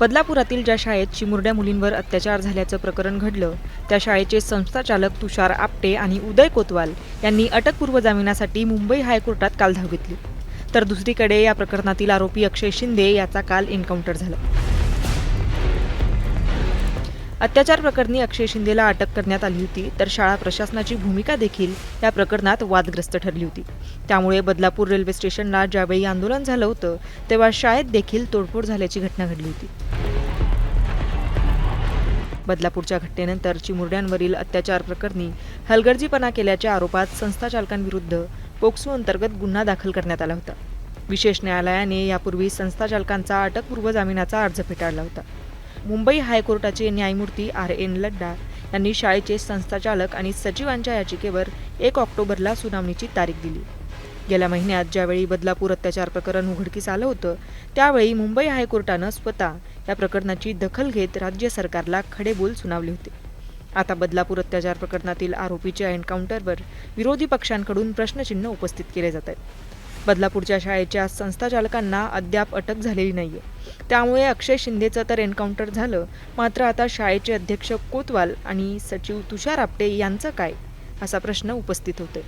बदलापुरातील ज्या शाळेत चिमुरड्या मुलींवर अत्याचार झाल्याचं प्रकरण घडलं त्या शाळेचे संस्थाचालक तुषार आपटे आणि उदय कोतवाल यांनी अटकपूर्व जामिनासाठी मुंबई हायकोर्टात काल धाव घेतली. तर दुसरीकडे या प्रकरणातील आरोपी अक्षय शिंदे याचा काल एन्काउंटर झाला. अत्याचार प्रकरणी अक्षय शिंदेला अटक करण्यात आली होती तर शाळा प्रशासनाची भूमिका देखील या प्रकरणात वादग्रस्त ठरली होती. त्यामुळे बदलापूर रेल्वे स्टेशनला ज्यावेळी आंदोलन झालं होतं तेव्हा शाळेत देखील तोडफोड झाल्याची घटना घडली होती. बदलापूरच्या घटनेनंतर चिमुरड्यांवरील अत्याचार प्रकरणी हलगर्जीपणा केल्याच्या आरोपात संस्थाचालकांविरुद्ध पोक्सो अंतर्गत गुन्हा दाखल करण्यात आला होता. विशेष न्यायालयाने यापूर्वी संस्थाचालकांचा अटकपूर्व जामिनाचा अर्ज फेटाळला होता. मुंबई हायकोर्टाचे न्यायमूर्ती आर एन लड्डा यांनी शाळेचे संस्थाचालक आणि सचिवांच्या याचिकेवर एक ऑक्टोबरला सुनावणीची तारीख दिली. गेल्या महिन्यात ज्यावेळी बदलापूर अत्याचार प्रकरण उघडकीस आलं होतं त्यावेळी मुंबई हायकोर्टानं स्वतः या प्रकरणाची दखल घेत राज्य सरकारला खडेबोल सुनावले होते. आता बदलापूर अत्याचार प्रकरणातील आरोपीच्या एन्काउंटरवर विरोधी पक्षांकडून प्रश्नचिन्ह उपस्थित केले जात आहेत. बदलापूरच्या शाळेच्या संस्थाचालकांना अद्याप अटक झालेली नाही आहे त्यामुळे अक्षय शिंदेचं तर एन्काउंटर झालं. मात्र आता शाळेचे अध्यक्ष कोतवाल आणि सचिव तुषार आपटे यांचं काय? असा प्रश्न उपस्थित होतोय.